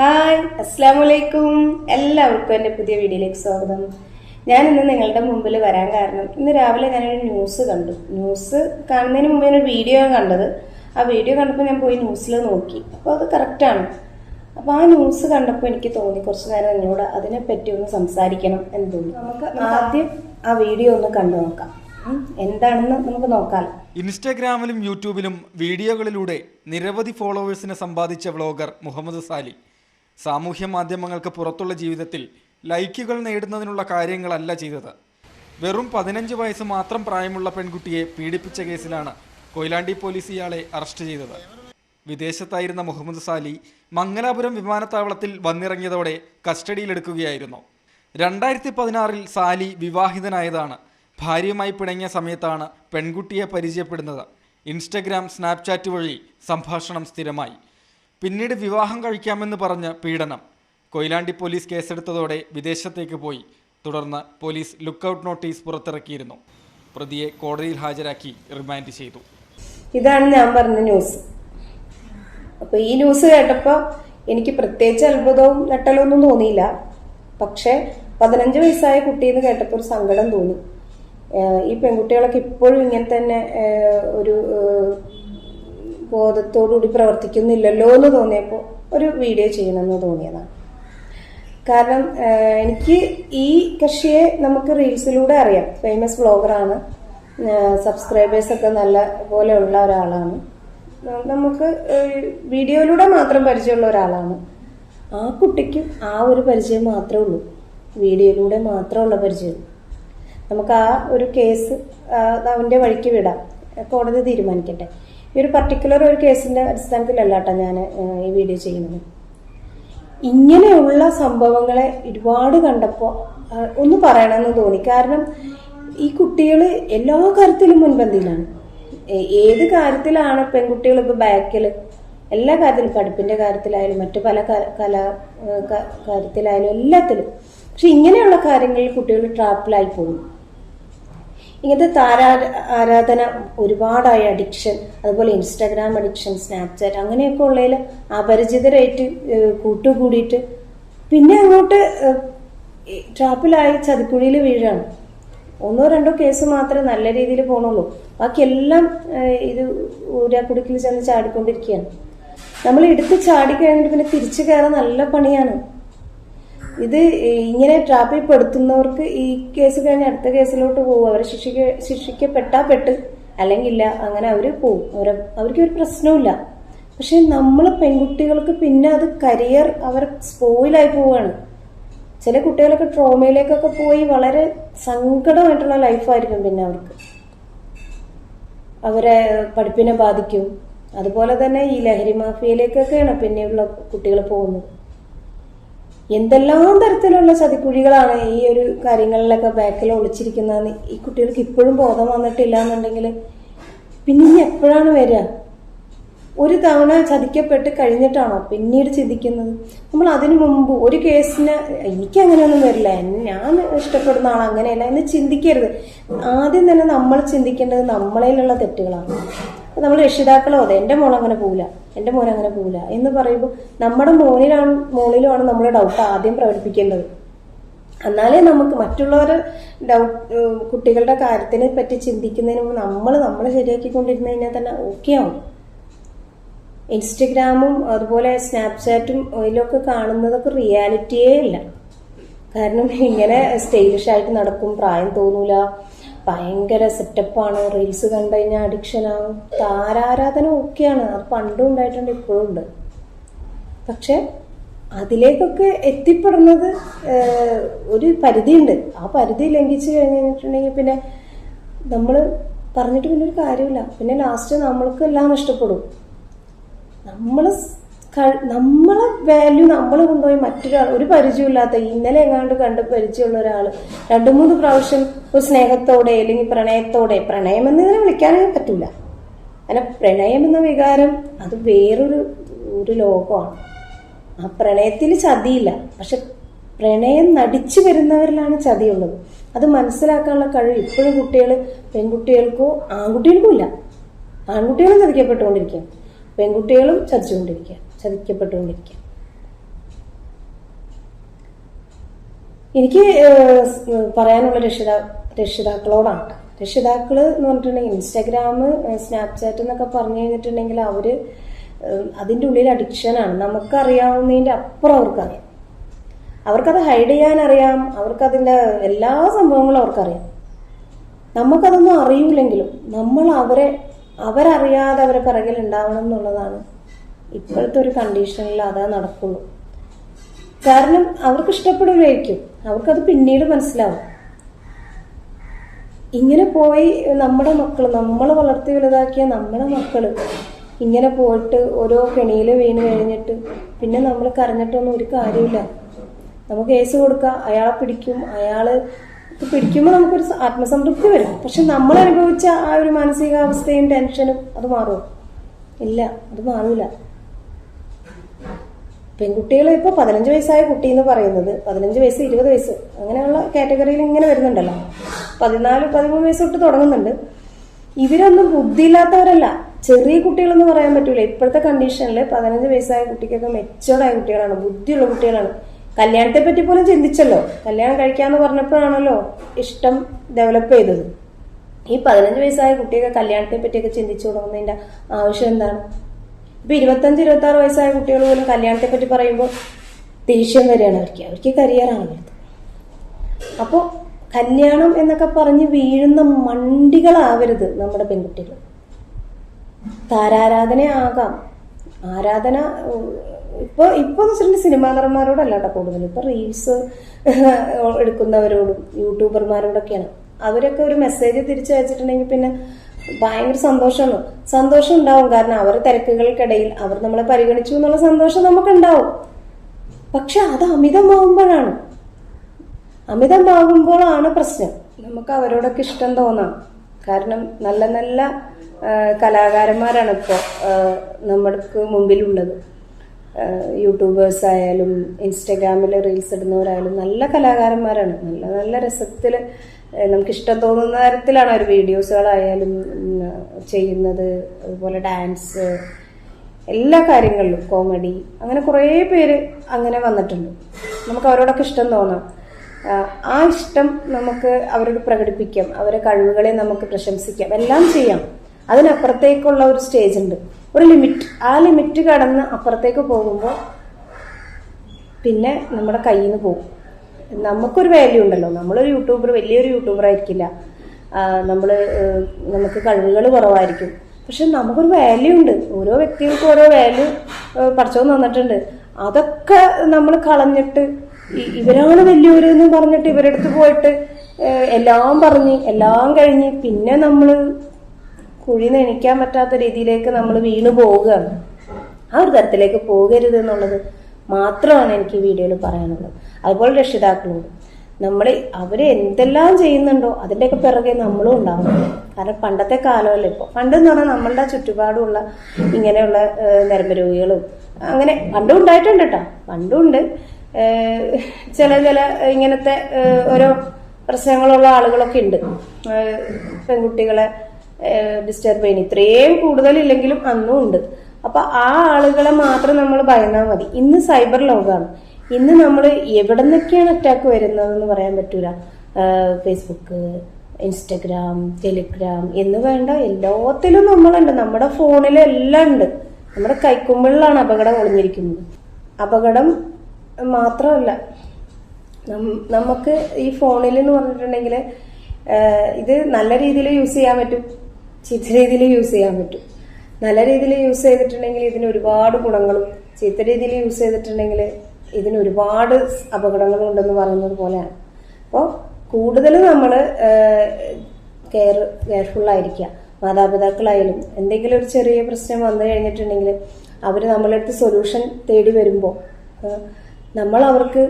Hi അസ്സാമലൈക്കും എല്ലാവർക്കും എന്റെ പുതിയ വീഡിയോയിലേക്ക് സ്വാഗതം. ഞാൻ ഇന്ന് നിങ്ങളുടെ മുമ്പിൽ വരാൻ കാരണം ഇന്ന് രാവിലെ ഞാനൊരു ന്യൂസ് കണ്ടു. ന്യൂസ് കാണുന്നതിന് മുമ്പ് ഞാനൊരു വീഡിയോ കണ്ടത്. ആ വീഡിയോ കണ്ടപ്പോൾ ഞാൻ പോയി ന്യൂസിൽ നോക്കി. അപ്പോൾ അത് കറക്റ്റാണ് അപ്പോൾ ആ ന്യൂസ് കണ്ടപ്പോൾ എനിക്ക് തോന്നി കുറച്ച് നേരം നിങ്ങളോട് അതിനെപ്പറ്റി ഒന്ന് സംസാരിക്കണം എന്ന് തോന്നി. നമുക്ക് ആദ്യം ആ വീഡിയോ ഒന്ന് കണ്ടു നോക്കാം. എന്താണെന്ന് നമുക്ക് നോക്കാം. ഇൻസ്റ്റാഗ്രാമിലും യൂട്യൂബിലും വീഡിയോകളിലൂടെ നിരവധി ഫോളോവേഴ്സിനെ സമ്പാദിച്ച വ്ളോഗർ മുഹമ്മദ് സാലി. സാമൂഹ്യ മാധ്യമങ്ങൾക്ക് പുറത്തുള്ള ജീവിതത്തിൽ ലൈക്കുകൾ നേടുന്നതിനുള്ള കാര്യങ്ങളല്ല ചെയ്തത്. വെറും പതിനഞ്ച് വയസ്സ് മാത്രം പ്രായമുള്ള പെൺകുട്ടിയെ പീഡിപ്പിച്ച കേസിലാണ് കൊയിലാണ്ടി പോലീസ് ഇയാളെ അറസ്റ്റ് ചെയ്തത്. വിദേശത്തായിരുന്ന മുഹമ്മദ് സാലി മംഗലാപുരം വിമാനത്താവളത്തിൽ വന്നിറങ്ങിയതോടെ കസ്റ്റഡിയിലെടുക്കുകയായിരുന്നു. രണ്ടായിരത്തി പതിനാറിൽ സാലി വിവാഹിതനായതാണ്. ഭാര്യയുമായി പിണങ്ങിയ സമയത്താണ് പെൺകുട്ടിയെ പരിചയപ്പെടുന്നത്. ഇൻസ്റ്റഗ്രാം സ്നാപ്ചാറ്റ് വഴി സംഭാഷണം സ്ഥിരമായി. പിന്നീട് വിവാഹം കഴിക്കാമെന്ന് പറഞ്ഞ് പീഡനം. കൊയിലാണ്ടി പോലീസ് കേസെടുത്തതോടെ വിദേശത്തേക്ക് പോയി. തുടർന്ന് പോലീസ് ലുക്കൌട്ട് നോട്ടീസ് പുറത്തിറക്കിയിരുന്നു. പ്രതിയെ കോടതിയിൽ ഹാജരാക്കി റിമാൻഡ് ചെയ്തു. ഇതാണ് ഞാൻ പറഞ്ഞ ന്യൂസ്. അപ്പൊ ഈ ന്യൂസ് കേട്ടപ്പോ എനിക്ക് പ്രത്യേകിച്ച് അത്ഭുതവും നെട്ടലും ഒന്നും തോന്നിയില്ല. പക്ഷെ പതിനഞ്ച് വയസ്സായ കുട്ടിയെന്ന് കേട്ടപ്പോൾ ഒരു സങ്കടം തോന്നി. ഈ പെൺകുട്ടികളൊക്കെ ഇപ്പോഴും ഇങ്ങനെ തന്നെ ഒരു ബോധത്തോടുകൂടി പ്രവർത്തിക്കുന്നില്ലല്ലോ എന്ന് തോന്നിയപ്പോൾ ഒരു വീഡിയോ ചെയ്യണമെന്ന് തോന്നിയതാണ്. കാരണം എനിക്ക് ഈ കക്ഷിയെ നമുക്ക് റീൽസിലൂടെ അറിയാം. ഫേമസ് വ്ളോഗറാണ് സബ്സ്ക്രൈബേഴ്സൊക്കെ നല്ല പോലെയുള്ള ഒരാളാണ്. നമുക്ക് വീഡിയോയിലൂടെ മാത്രം പരിചയമുള്ള ഒരാളാണ്. ആ കുട്ടിക്കും ആ ഒരു പരിചയം മാത്രമേ ഉള്ളൂ. വീഡിയോയിലൂടെ മാത്രമുള്ള പരിചയം. നമുക്ക് ആ ഒരു കേസ് അവന്റെ വഴിക്ക് വിടാം. കോടതി തീരുമാനിക്കട്ടെ. ഈ ഒരു പർട്ടിക്കുലർ ഒരു കേസിന്റെ അടിസ്ഥാനത്തിലല്ല കേട്ടോ ഞാൻ ഈ വീഡിയോ ചെയ്യുന്നത്. ഇങ്ങനെയുള്ള സംഭവങ്ങളെ ഒരുപാട് കണ്ടപ്പോൾ ഒന്ന് പറയണമെന്ന് തോന്നി. കാരണം ഈ കുട്ടികൾ എല്ലാ കാര്യത്തിലും മുൻപന്തിയിലാണ്. ഏത് കാര്യത്തിലാണ് പെൺകുട്ടികൾ ഇപ്പോൾ ബാക്കിൽ എല്ലാ കാര്യത്തിലും പഠിപ്പിന്റെ കാര്യത്തിലായാലും മറ്റു പല കല കാര്യത്തിലായാലും എല്ലാത്തിലും. പക്ഷെ ഇങ്ങനെയുള്ള കാര്യങ്ങളിൽ കുട്ടികൾ ട്രാപ്പിലായി പോകും ഇങ്ങനത്തെ താരാ ആരാധന ഒരുപാടായി അഡിക്ഷൻ അതുപോലെ ഇൻസ്റ്റാഗ്രാം അഡിക്ഷൻ സ്നാപ്ചാറ്റ് അങ്ങനെയൊക്കെ ഉള്ളതിൽ അപരിചിതരായിട്ട് കൂട്ടുകൂടിയിട്ട് പിന്നെ അങ്ങോട്ട് ട്രാപ്പിലായി ചതിക്കുഴിയിൽ വീഴാണ്. ഒന്നോ രണ്ടോ കേസ് മാത്രമേ നല്ല രീതിയിൽ പോകണുള്ളൂ ബാക്കിയെല്ലാം ഇത് ഊരാക്കുടുക്കിൽ ചെന്ന് ചാടിക്കൊണ്ടിരിക്കുകയാണ്. നമ്മൾ എടുത്ത് ചാടി കഴിഞ്ഞിട്ട് പിന്നെ തിരിച്ചു കയറാൻ നല്ല പണിയാണ്. ഇത് ഇങ്ങനെ ട്രാപ്പിൽ പെടുത്തുന്നവർക്ക് ഈ കേസ് കഴിഞ്ഞ് അടുത്ത കേസിലോട്ട് പോകും. അവരെ ശിക്ഷിക്ക ശിക്ഷിക്കപ്പെട്ടാ പെട്ട് അല്ലെങ്കിൽ അങ്ങനെ അവർ പോകും അവരെ അവർക്ക് ഒരു പ്രശ്നവുമില്ല. പക്ഷെ നമ്മൾ പെൺകുട്ടികൾക്ക് പിന്നെ അത് കരിയർ അവർ സ്പോയിലായി പോവുകയാണ്. ചില കുട്ടികളൊക്കെ ട്രോമയിലേക്കൊക്കെ പോയി വളരെ സങ്കടമായിട്ടുള്ള ലൈഫായിരിക്കും പിന്നെ അവർക്ക്. അവരെ പഠിപ്പിനെ ബാധിക്കും. അതുപോലെ തന്നെ ഈ ലഹരി മാഫിയയിലേക്കൊക്കെയാണ് പിന്നെയുള്ള കുട്ടികൾ പോകുന്നത്. എന്തെല്ലാം തരത്തിലുള്ള ചതിക്കുഴികളാണ് ഈ ഒരു കാര്യങ്ങളിലൊക്കെ ബാക്കിൽ ഒളിച്ചിരിക്കുന്നതെന്ന് ഈ കുട്ടികൾക്ക് ഇപ്പോഴും ബോധം വന്നിട്ടില്ല എന്നുണ്ടെങ്കിൽ പിന്നെ ഇനി എപ്പോഴാണ് വരിക? ഒരു തവണ ചതിക്കപ്പെട്ട് കഴിഞ്ഞിട്ടാണോ പിന്നീട് ചിന്തിക്കുന്നത്? നമ്മൾ അതിനു മുമ്പ് ഒരു കേസിന് എനിക്ക് അങ്ങനെയൊന്നും വരില്ല. ഞാൻ ഇഷ്ടപ്പെടുന്ന ആൾ അങ്ങനെയല്ല എന്ന് ചിന്തിക്കരുത്. ആദ്യം തന്നെ നമ്മൾ ചിന്തിക്കേണ്ടത് നമ്മളിലുള്ള തെറ്റുകളാണ്. നമ്മൾ രക്ഷിതാക്കളോ അതെ എന്റെ മോൾ അങ്ങനെ പോവില്ല എന്റെ മോൻ അങ്ങനെ പോവില്ല എന്ന് പറയുമ്പോൾ നമ്മുടെ മോനിലാണ് മോളിലുമാണ് നമ്മൾ ഡൗട്ട് ആദ്യം പ്രകടിപ്പിക്കേണ്ടത്. എന്നാലേ നമുക്ക് മറ്റുള്ളവർ ഡൗട്ട് കുട്ടികളുടെ കാര്യത്തിനെ പറ്റി ചിന്തിക്കുന്നതിന് മുമ്പ് നമ്മൾ നമ്മളെ ശരിയാക്കിക്കൊണ്ടിരുന്നു കഴിഞ്ഞാൽ തന്നെ ഓക്കെ ആവും. ഇൻസ്റ്റഗ്രാമും അതുപോലെ സ്നാപ്ചാറ്റും ഇതിലൊക്കെ കാണുന്നതൊക്കെ റിയാലിറ്റിയേ ഇല്ല. കാരണം ഇങ്ങനെ സ്റ്റൈലിഷ് ആയിട്ട് നടക്കും പ്രായം തോന്നൂല. ഭയങ്കര സെറ്റപ്പാണ് റീൽസ് കണ്ടു കഴിഞ്ഞാൽ അഡിക്ഷൻ ആവും. താരാരാധന ഒക്കെയാണ് അത് പണ്ടും ഉണ്ടായിട്ടുണ്ട് ഇപ്പോഴും ഉണ്ട്. പക്ഷെ അതിലേക്കൊക്കെ എത്തിപ്പെടുന്നത് ഒരു പരിധിയുണ്ട്. ആ പരിധി ലംഘിച്ചു കഴിഞ്ഞിട്ടുണ്ടെങ്കിൽ പിന്നെ നമ്മൾ പറഞ്ഞിട്ട് പിന്നെ ഒരു കാര്യമില്ല. പിന്നെ ലാസ്റ്റ് നമ്മൾക്ക് എല്ലാം നഷ്ടപ്പെടും നമ്മൾ നമ്മളെ വാല്യൂ നമ്മൾ കൊണ്ടുപോയി മറ്റൊരാൾ ഒരു പരിചയമില്ലാത്ത ഇന്നലെ എങ്ങാണ്ട് കണ്ട് പരിചയമുള്ള ഒരാൾ രണ്ടു മൂന്ന് പ്രാവശ്യം ഒരു സ്നേഹത്തോടെ അല്ലെങ്കിൽ പ്രണയത്തോടെ പ്രണയം എന്നതിനെ വിളിക്കാനേ പറ്റൂല. അങ്ങനെ പ്രണയം എന്ന വികാരം അത് വേറൊരു ഒരു ലോകമാണ്. ആ പ്രണയത്തിൽ ചതിയില്ല. പക്ഷെ പ്രണയം നടിച്ചു വരുന്നവരിലാണ് ചതിയുള്ളത്. അത് മനസ്സിലാക്കാനുള്ള കഴിവ് ഇപ്പോഴും കുട്ടികൾ പെൺകുട്ടികൾക്കോ ആൺകുട്ടികൾക്കും ഇല്ല. ആൺകുട്ടികളും ചതിക്കപ്പെട്ടുകൊണ്ടിരിക്കുക പെൺകുട്ടികളും ചതിച്ചുകൊണ്ടിരിക്കുക ചതിക്കപ്പെട്ടുകൊണ്ടിരിക്കുക എനിക്ക് പറയാനുള്ള രക്ഷിതാ രക്ഷിതാക്കളോടാണ്. രക്ഷിതാക്കൾ എന്ന് പറഞ്ഞിട്ടുണ്ടെങ്കിൽ ഇൻസ്റ്റാഗ്രാം സ്നാപ്ചാറ്റ് എന്നൊക്കെ പറഞ്ഞു കഴിഞ്ഞിട്ടുണ്ടെങ്കിൽ അവർ അതിന്റെ ഉള്ളിൽ അഡിക്ഷനാണ് നമുക്കറിയാവുന്നതിന്റെ അപ്പുറം അവർക്കറിയാം. അവർക്കത് ഹൈഡ് ചെയ്യാൻ അറിയാം അവർക്കതിന്റെ എല്ലാ സംഭവങ്ങളും അവർക്കറിയാം. നമുക്കതൊന്നും അറിയില്ലെങ്കിലും നമ്മൾ അവരെ അവരറിയാതെ അവരെ പിറകിൽ ഉണ്ടാവണം എന്നുള്ളതാണ് ഇപ്പോഴത്തെ ഒരു കണ്ടീഷനിൽ അതാ നടക്കുള്ളൂ. കാരണം അവർക്ക് ഇഷ്ടപ്പെടുകയായിരിക്കും അവർക്കത് പിന്നീട് മനസ്സിലാവും. ഇങ്ങനെ പോയി നമ്മുടെ മക്കൾ നമ്മൾ വളർത്തി വലുതാക്കിയ നമ്മുടെ മക്കൾ ഇങ്ങനെ പോയിട്ട് ഓരോ കെണിയിൽ വീണ് കഴിഞ്ഞിട്ട് പിന്നെ നമ്മൾ കരഞ്ഞിട്ടൊന്നും ഒരു കാര്യമില്ല നമുക്ക് കേസ് കൊടുക്കുക അയാളെ പിടിക്കും അയാൾ പിടിക്കുമ്പോൾ നമുക്കൊരു ആത്മസംതൃപ്തി വരും. പക്ഷെ നമ്മൾ അനുഭവിച്ച ആ ഒരു മാനസികാവസ്ഥയും ടെൻഷനും അത് മാറും. ഇല്ല അത് മാറൂല. പെൺകുട്ടികൾ ഇപ്പോൾ പതിനഞ്ച് വയസ്സായ കുട്ടി എന്ന് പറയുന്നത്. പതിനഞ്ച് വയസ്സ് ഇരുപത് വയസ്സ് അങ്ങനെയുള്ള കാറ്റഗറിയിൽ ഇങ്ങനെ വരുന്നുണ്ടല്ലോ. പതിനാല് പതിമൂന്ന് വയസ്സ് തൊട്ട് തുടങ്ങുന്നുണ്ട്. ഇവരൊന്നും ബുദ്ധിയില്ലാത്തവരല്ല. ചെറിയ കുട്ടികളെന്ന് പറയാൻ പറ്റൂല. ഇപ്പോഴത്തെ കണ്ടീഷനിൽ പതിനഞ്ച് വയസ്സായ കുട്ടിക്കൊക്കെ മെച്ചോർഡായ കുട്ടികളാണ്. ബുദ്ധിയുള്ള കുട്ടികളാണ്. കല്യാണത്തെ പറ്റി പോലും ചിന്തിച്ചല്ലോ. കല്യാണം കഴിക്കാന്ന് പറഞ്ഞപ്പോഴാണല്ലോ ഇഷ്ടം ഡെവലപ്പ് ചെയ്തത്. ഈ പതിനഞ്ച് വയസ്സായ കുട്ടിയൊക്കെ കല്യാണത്തെ പറ്റിയൊക്കെ ചിന്തിച്ചു തുടങ്ങുന്നതിന്റെ ആവശ്യം എന്താണ്? ഇപ്പൊ ഇരുപത്തഞ്ച് ഇരുപത്തി ആറ് വയസ്സായ കുട്ടികൾ പോലും കല്യാണത്തെ പറ്റി പറയുമ്പോൾ ദേഷ്യം വരെയാണ് അവർക്ക്. അവർക്ക് കരിയറാണ് വരുന്നത് അപ്പോൾ കല്യാണം എന്നൊക്കെ പറഞ്ഞ് വീഴുന്ന മണ്ടികളാവരുത് നമ്മുടെ പെൺകുട്ടികൾ. താരാരാധന ആകാം. ആരാധന ഇപ്പൊ ഇപ്പൊ എന്ന് സിനിമാ നടന്മാരോടല്ല കൂടുതൽ ഇപ്പൊ റീൽസ് എടുക്കുന്നവരോടും യൂട്യൂബർമാരോടൊക്കെയാണ്. അവരൊക്കെ ഒരു മെസ്സേജ് തിരിച്ചു വെച്ചിട്ടുണ്ടെങ്കിൽ പിന്നെ ഭയങ്കര സന്തോഷമാണ്. സന്തോഷം ഉണ്ടാവും. കാരണം അവർ തിരക്കുകൾക്കിടയിൽ അവർ നമ്മളെ പരിഗണിച്ചു എന്നുള്ള സന്തോഷം നമുക്കുണ്ടാവും. പക്ഷെ അത് അമിതമാവുമ്പോഴാണ്. അമിതമാകുമ്പോഴാണ് പ്രശ്നം. നമുക്ക് അവരോടൊക്കെ ഇഷ്ടം തോന്നാം. കാരണം നല്ല നല്ല കലാകാരന്മാരാണ് ഇപ്പോൾ നമ്മൾക്ക് മുമ്പിലുള്ളത്. യൂട്യൂബേഴ്സ് ആയാലും ഇൻസ്റ്റഗ്രാമിൽ റീൽസ് ഇടുന്നവരായാലും നല്ല കലാകാരന്മാരാണ്. നല്ല നല്ല രസത്തിൽ നമുക്ക് ഇഷ്ടം തോന്നുന്ന തരത്തിലാണ് അവർ വീഡിയോസുകളായാലും ചെയ്യുന്നത്. അതുപോലെ ഡാൻസ് എല്ലാ കാര്യങ്ങളിലും കോമഡി അങ്ങനെ കുറേ പേര് അങ്ങനെ വന്നിട്ടുണ്ട്. നമുക്ക് അവരോടൊക്കെ ഇഷ്ടം തോന്നാം. ആ ഇഷ്ടം നമുക്ക് അവരോട് പ്രകടിപ്പിക്കാം. അവരെ കഴിവുകളെ നമുക്ക് പ്രശംസിക്കാം. എല്ലാം ചെയ്യാം. അതിനപ്പുറത്തേക്കുള്ള ഒരു സ്റ്റേജ് ഉണ്ട് ഒരു ലിമിറ്റ്. ആ ലിമിറ്റ് കടന്ന് അപ്പുറത്തേക്ക് പോകുമ്പോൾ പിന്നെ നമ്മുടെ കയ്യിൽ നിന്ന് പോകും. നമുക്കൊരു വാല്യൂ ഉണ്ടല്ലോ. നമ്മളൊരു യൂട്യൂബർ വലിയൊരു യൂട്യൂബർ ആയിരിക്കില്ല. നമ്മൾ നമുക്ക് കഴിവുകൾ കുറവായിരിക്കും. പക്ഷെ നമുക്കൊരു വാല്യൂ ഉണ്ട്. ഓരോ വ്യക്തികൾക്കും ഓരോ വാല്യൂ പഠിച്ചോ തന്നിട്ടുണ്ട്. അതൊക്കെ നമ്മൾ കളഞ്ഞിട്ട് ഇവരാണ് വലിയവരെന്ന് പറഞ്ഞിട്ട് ഇവരെടുത്ത് പോയിട്ട് എല്ലാം പറഞ്ഞ് എല്ലാം കഴിഞ്ഞ് പിന്നെ നമ്മൾ കുഴി നനയ്ക്കാൻ പറ്റാത്ത രീതിയിലേക്ക് നമ്മൾ വീണു പോവുകയാണ്. ആ ഒരു തരത്തിലേക്ക് പോകരുത് എന്നുള്ളത് മാത്രമാണ് എനിക്ക് വീഡിയോയിൽ പറയാനുള്ളത്. അതുപോലെ രക്ഷിതാക്കളോട്. നമ്മൾ അവർ എന്തെല്ലാം ചെയ്യുന്നുണ്ടോ അതിന്റെയൊക്കെ പിറകെ നമ്മളും ഉണ്ടാവുന്നത് കാരണം പണ്ടത്തെ കാലമല്ല ഇപ്പോൾ പണ്ടെന്ന് പറഞ്ഞാൽ നമ്മളുടെ ചുറ്റുപാടുമുള്ള ഇങ്ങനെയുള്ള നരമ്പ് രോഗികളും അങ്ങനെ പണ്ടും ഉണ്ടായിട്ടുണ്ട് കേട്ടോ പണ്ടുണ്ട് ചില ചില ഇങ്ങനത്തെ ഓരോ പ്രശ്നങ്ങളുള്ള ആളുകളൊക്കെ ഉണ്ട്. പെൺകുട്ടികളെ ഡിസ്റ്റർബ് ചെയ്യുന്നു ഇത്രയും കൂടുതലില്ലെങ്കിലും അന്നും ഉണ്ട്. അപ്പൊ ആ ആളുകളെ മാത്രം നമ്മൾ ഭയന്നാൽ മതി. ഇന്ന് സൈബർ ലോകമാണ് ഇന്ന് നമ്മൾ എവിടെ നിന്നൊക്കെയാണ് അറ്റാക്ക് വരുന്നതെന്ന് പറയാൻ പറ്റൂല. ഫേസ്ബുക്ക് ഇൻസ്റ്റഗ്രാം ടെലിഗ്രാം എന്ന് വേണ്ട എല്ലാത്തിലും നമ്മളുണ്ട്. നമ്മുടെ ഫോണിലും എല്ലാം ഉണ്ട്. നമ്മുടെ കൈക്കുമ്പിളിലാണ് അപകടം ഒളിഞ്ഞിരിക്കുന്നത്. അപകടം മാത്രമല്ല നമുക്ക് ഈ ഫോണിൽ എന്ന് പറഞ്ഞിട്ടുണ്ടെങ്കിൽ ഇത് നല്ല രീതിയിൽ യൂസ് ചെയ്യാൻ പറ്റും. ചീത്ത രീതിയിൽ യൂസ് ചെയ്യാൻ പറ്റും. നല്ല രീതിയിൽ യൂസ് ചെയ്തിട്ടുണ്ടെങ്കിൽ ഇതിന് ഒരുപാട് ഗുണങ്ങളും ചീത്ത രീതിയിൽ യൂസ് ചെയ്തിട്ടുണ്ടെങ്കിൽ ഇതിന് ഒരുപാട് അപകടങ്ങളും ഉണ്ടെന്ന് പറയുന്നത് പോലെയാണ്. അപ്പോൾ കൂടുതൽ നമ്മൾ കെയർ കെയർഫുള്ളായിരിക്കുക മാതാപിതാക്കളായാലും എന്തെങ്കിലും ഒരു ചെറിയ പ്രശ്നം വന്നു കഴിഞ്ഞിട്ടുണ്ടെങ്കിൽ അവർ നമ്മളടുത്ത് സൊല്യൂഷൻ തേടി വരുമ്പോൾ നമ്മൾ അവർക്ക്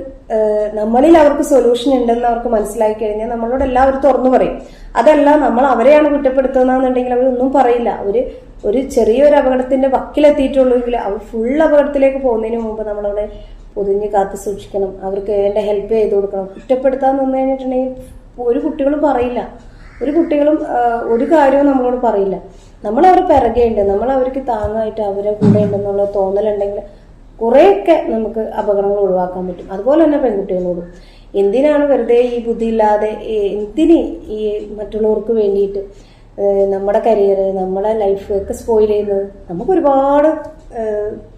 നമ്മളിൽ അവർക്ക് സൊല്യൂഷൻ ഉണ്ടെന്ന് അവർക്ക് മനസ്സിലാക്കി കഴിഞ്ഞാൽ നമ്മളോട് എല്ലാവരും തുറന്നു പറയും. അതല്ല നമ്മൾ അവരെയാണ് കുറ്റപ്പെടുത്തുന്നതെന്നുണ്ടെങ്കിൽ അവരൊന്നും പറയില്ല. അവർ ഒരു ചെറിയൊരു അപകടത്തിന്റെ വക്കിലെത്തിയിട്ടുള്ളൂവെങ്കിൽ അവർ ഫുൾ അപകടത്തിലേക്ക് പോകുന്നതിന് മുമ്പ് നമ്മളവിടെ പൊതിഞ്ഞ് കാത്തു സൂക്ഷിക്കണം. അവർക്ക് വേണ്ട ഹെൽപ്പ് ചെയ്ത് കൊടുക്കണം. കുറ്റപ്പെടുത്താൻ നിന്ന് കഴിഞ്ഞിട്ടുണ്ടെങ്കിൽ ഒരു കുട്ടികളും പറയില്ല. ഒരു കുട്ടികളും ഒരു കാര്യവും നമ്മളോട് പറയില്ല. നമ്മൾ അവരെ പിറകെയുണ്ട്. നമ്മൾ അവർക്ക് താങ്ങായിട്ട് അവരെ കൂടെ ഉണ്ടെന്നുള്ള തോന്നലുണ്ടെങ്കിൽ കുറേയൊക്കെ നമുക്ക് അപകടങ്ങൾ ഒഴിവാക്കാൻ പറ്റും. അതുപോലെ തന്നെ പെൺകുട്ടികളോടും. എന്തിനാണ് വെറുതെ ഈ ബുദ്ധിയില്ലാതെ എന്തിന് ഈ മറ്റുള്ളവർക്ക് വേണ്ടിയിട്ട് നമ്മുടെ കരിയർ നമ്മുടെ ലൈഫ് ഒക്കെ സ്പോയിൽ ചെയ്യുന്നത്? നമുക്ക് ഒരുപാട്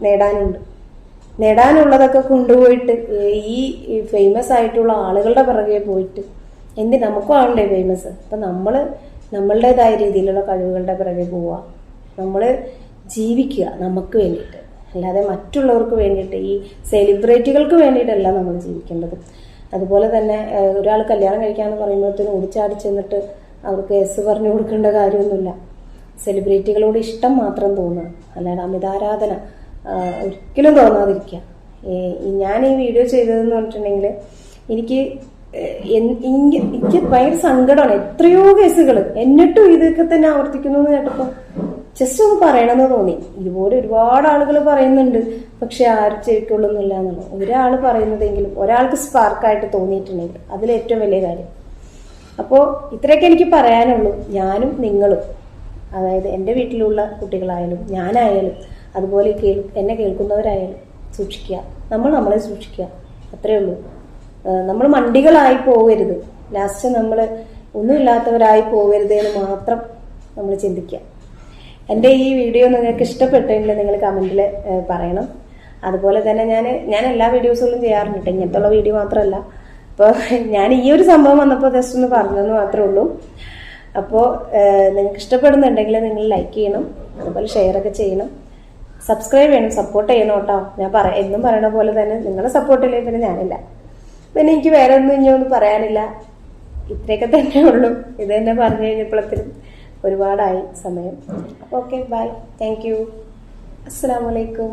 നേടാനുണ്ട്. നേടാനുള്ളതൊക്കെ കൊണ്ടുപോയിട്ട് ഈ ഫേമസ് ആയിട്ടുള്ള ആളുകളുടെ പിറകെ പോയിട്ട് എന്ത് നമുക്കും ആണല്ലേ ഫേമസ് അപ്പം നമ്മൾ നമ്മളുടേതായ രീതിയിലുള്ള കഴിവുകളുടെ പിറകെ പോവുക നമ്മൾ ജീവിക്കുക നമുക്ക് വേണ്ടിയിട്ട്. അല്ലാതെ മറ്റുള്ളവർക്ക് വേണ്ടിയിട്ട് ഈ സെലിബ്രിറ്റികൾക്ക് വേണ്ടിയിട്ടല്ല നമ്മൾ ജീവിക്കേണ്ടത്. അതുപോലെ തന്നെ ഒരാൾ കല്യാണം കഴിക്കാന്ന് പറയുമ്പോഴത്തേനും ഓടിച്ചാടി ചെന്നിട്ട് അവർക്ക് എസ് പറഞ്ഞു കൊടുക്കേണ്ട കാര്യമൊന്നുമില്ല. സെലിബ്രിറ്റികളോട് ഇഷ്ടം മാത്രം തോന്നുക. അല്ലാതെ അമിതാരാധന ഒരിക്കലും തോന്നാതിരിക്കുക. ഞാൻ ഈ വീഡിയോ ചെയ്തതെന്ന് പറഞ്ഞിട്ടുണ്ടെങ്കിൽ എനിക്ക് എനിക്ക് ഭയങ്കര സങ്കടമാണ്. എത്രയോ കേസുകൾ എന്നിട്ടും ഇതൊക്കെ തന്നെ ആവർത്തിക്കുന്നു എന്ന് കേട്ടപ്പോൾ ജസ്റ്റ് ഒന്ന് പറയണമെന്ന് തോന്നി. ഇതുപോലെ ഒരുപാട് ആളുകൾ പറയുന്നുണ്ട്. പക്ഷെ ആരും ചെവിക്കൊള്ളുന്നില്ല എന്നുള്ളത്. ഒരാൾ പറയുന്നതെങ്കിലും ഒരാൾക്ക് സ്പാർക്കായിട്ട് തോന്നിയിട്ടുണ്ടെങ്കിൽ അതിലേറ്റവും വലിയ കാര്യം. അപ്പോൾ ഇത്രയൊക്കെ എനിക്ക് പറയാനുള്ളൂ. ഞാനും നിങ്ങളും അതായത് എന്റെ വീട്ടിലുള്ള കുട്ടികളായാലും ഞാനായാലും അതുപോലെ കേൾ എന്നെ കേൾക്കുന്നവരായാലും സൂക്ഷിക്കുക. നമ്മൾ നമ്മളെ സൂക്ഷിക്കുക. അത്രേ ഉള്ളൂ. നമ്മൾ മണ്ടികളായി പോകരുത്. ലാസ്റ്റ് നമ്മൾ ഒന്നുമില്ലാത്തവരായി പോകരുത് എന്ന് മാത്രം നമ്മൾ ചിന്തിക്കുക. എന്റെ ഈ വീഡിയോ നിങ്ങൾക്ക് ഇഷ്ടപ്പെട്ടെങ്കിൽ നിങ്ങൾ കമന്റിൽ പറയണം. അതുപോലെ തന്നെ ഞാൻ ഞാൻ എല്ലാ വീഡിയോസുകളും ചെയ്യാറുണ്ട് ഇങ്ങനത്തുള്ള വീഡിയോ മാത്രമല്ല. അപ്പോൾ ഞാൻ ഈ ഒരു സംഭവം വന്നപ്പോൾ ജസ്റ്റ് ഒന്ന് പറഞ്ഞതെന്ന് മാത്രമേ ഉള്ളൂ. അപ്പോൾ നിങ്ങൾക്ക് ഇഷ്ടപ്പെടുന്നുണ്ടെങ്കിൽ നിങ്ങൾ ലൈക്ക് ചെയ്യണം. അതുപോലെ ഷെയർ ഒക്കെ ചെയ്യണം. സബ്സ്ക്രൈബ് ചെയ്യണം സപ്പോർട്ട് ചെയ്യണം കേട്ടോ. ഞാൻ പറ എന്നും പറയണ പോലെ തന്നെ നിങ്ങളുടെ സപ്പോർട്ട് ഇല്ലെങ്കിൽ പിന്നെ ഞാനില്ല. പിന്നെ എനിക്ക് വേറെ ഒന്നും ഇനി ഒന്നും പറയാനില്ല. ഇത്രയൊക്കെ തന്നെ ഉള്ളൂ. ഇത് തന്നെ പറഞ്ഞു കഴിഞ്ഞപ്പോഴത്തേനും. ഒരുപാടായി സമയം. ഓക്കെ ബൈ താങ്ക് യു അസ്സാം വലൈക്കും